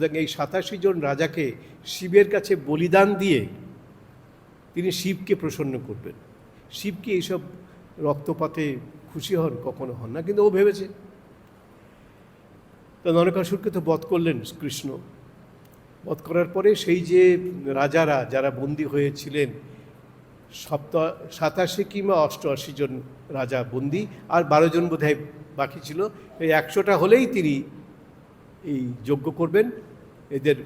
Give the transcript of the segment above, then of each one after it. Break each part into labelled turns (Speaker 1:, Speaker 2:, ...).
Speaker 1: সুতরাং এই সাতাশি জন রাজাকে শিবের কাছে বলিদান দিয়ে তিনি শিবকে প্রসন্ন করবেন। শিব কি এইসব রক্তপাতে খুশি হন? কখনো হন না, কিন্তু ও ভেবেছে। তা নরকাসুরকে তো বধ করলেন কৃষ্ণ। বধ করার পরে সেই যে রাজারা, যারা বন্দী হয়েছিলেন, সপ্ত, সাতাশি কিংবা অষ্টআশি জন রাজা বন্দী, আর বারো জন বোধহয় বাকি ছিল, এই একশোটা হলেই তিনি এই যজ্ঞ করবেন। এদের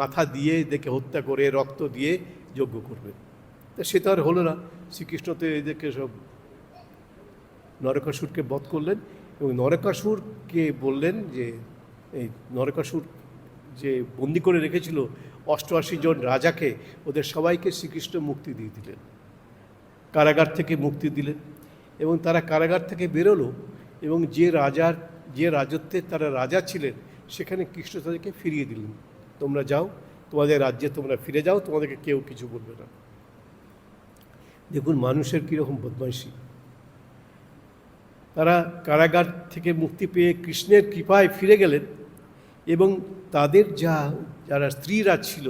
Speaker 1: মাথা দিয়ে, এদেরকে হত্যা করে, রক্ত দিয়ে যজ্ঞ করবে। তা সে তো আর হলো না। শ্রীকৃষ্ণ তো এদেরকে সব নরকাসুরকে বধ করলেন এবং নরকাসুরকে বললেন যে, এই নরকাসুর যে বন্দি করে রেখেছিল অষ্টআশি জন রাজাকে, ওদের সবাইকে শ্রীকৃষ্ণ মুক্তি দিয়ে দিলেন। কারাগার থেকে মুক্তি দিলেন এবং তারা কারাগার থেকে বেরোলো এবং যে রাজার, যে রাজত্বে তারা রাজা ছিলেন, সেখানে কৃষ্ণ তাদেরকে ফিরিয়ে দিলেন। তোমরা যাও, তোমাদের রাজ্যে তোমরা ফিরে যাও, তোমাদেরকে কেউ কিছু বলবে না। দেখুন, মানুষের কীরকম বদমাইশি। তারা কারাগার থেকে মুক্তি পেয়ে কৃষ্ণের কৃপায় ফিরে গেলেন এবং তাদের যা, যারা স্ত্রীরা ছিল,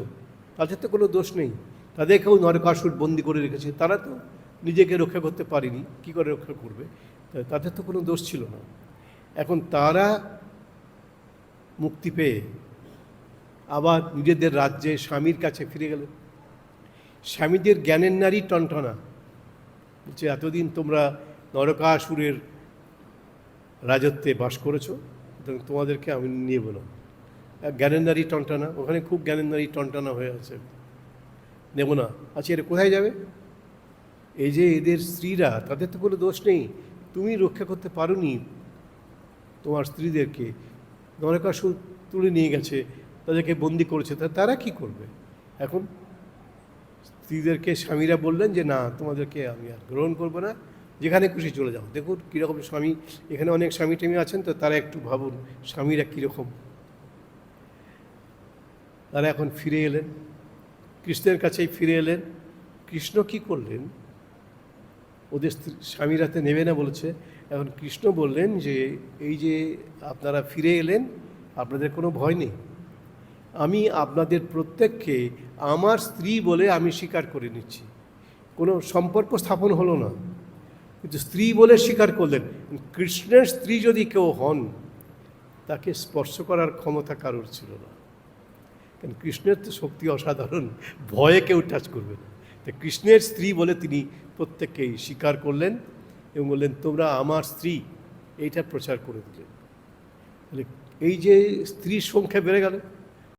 Speaker 1: তাদের তো কোনো দোষ নেই। তাদেরকেও নরকাসুর বন্দি করে রেখেছে। তারা তো নিজেকে রক্ষা করতে পারেনি, কি করে রক্ষা করবে? তাদের তো কোনো দোষ ছিল না। এখন তারা মুক্তি পেয়ে আবার নিজেদের রাজ্যে স্বামীর কাছে ফিরে গেলেন স্বামীদের জ্ঞানের নারী টনটনা। বলছে, এতদিন তোমরা নরকাসুরের রাজত্বে বাস করেছ তোমাদেরকে আমি নিয়ে বলো জ্ঞানের নারী টনটানা, ওখানে খুব জ্ঞানের নারী টনটানা হয়ে আছে। নেব না। আচ্ছা এরা কোথায় যাবে? এই যে এদের স্ত্রীরা, তাদের তো কোনো দোষ নেই। তুমি রক্ষা করতে পারোনি তোমার স্ত্রীদেরকে। নরকাসুর তুলে নিয়ে গেছে। তাদেরকে বন্দি করেছে, তা তারা কি করবে? এখন স্ত্রীদেরকে স্বামীরা বললেন যে, না, তোমাদেরকে আমি আর গ্রহণ করব না, যেখানে খুশি চলে যাও। দেখুন কীরকম স্বামী, এখানে অনেক স্বামী টেমি আছেন, তো তারা একটু ভাবুন স্বামীরা কীরকম। তারা এখন ফিরে এলেন, কৃষ্ণের কাছেই ফিরে এলেন। কৃষ্ণ কি করলেন? ওদের স্ত্রী- স্বামীরা তো নেবে না বলেছে। এখন কৃষ্ণ বললেন যে, এই যে আপনারা ফিরে এলেন, আপনাদের কোনো ভয় নেই। আমি আপনাদের প্রত্যেককে আমার স্ত্রী বলে আমি স্বীকার করে নিচ্ছি। কোনো সম্পর্ক স্থাপন হলো না। কিন্তু স্ত্রী বলে স্বীকার করলেন। কৃষ্ণের স্ত্রী যদি কেউ হন, তাকে স্পর্শ করার ক্ষমতা কারোর ছিল না। কারণ কৃষ্ণের তো শক্তি অসাধারণ, ভয়ে কেউ টাচ করবে না। তো কৃষ্ণের স্ত্রী বলে তিনি প্রত্যেককেই স্বীকার করলেন এবং বললেন, তোমরা আমার স্ত্রী। এইটা প্রচার করে দিলেন। এই যে স্ত্রীর সংখ্যা বেড়ে গেল।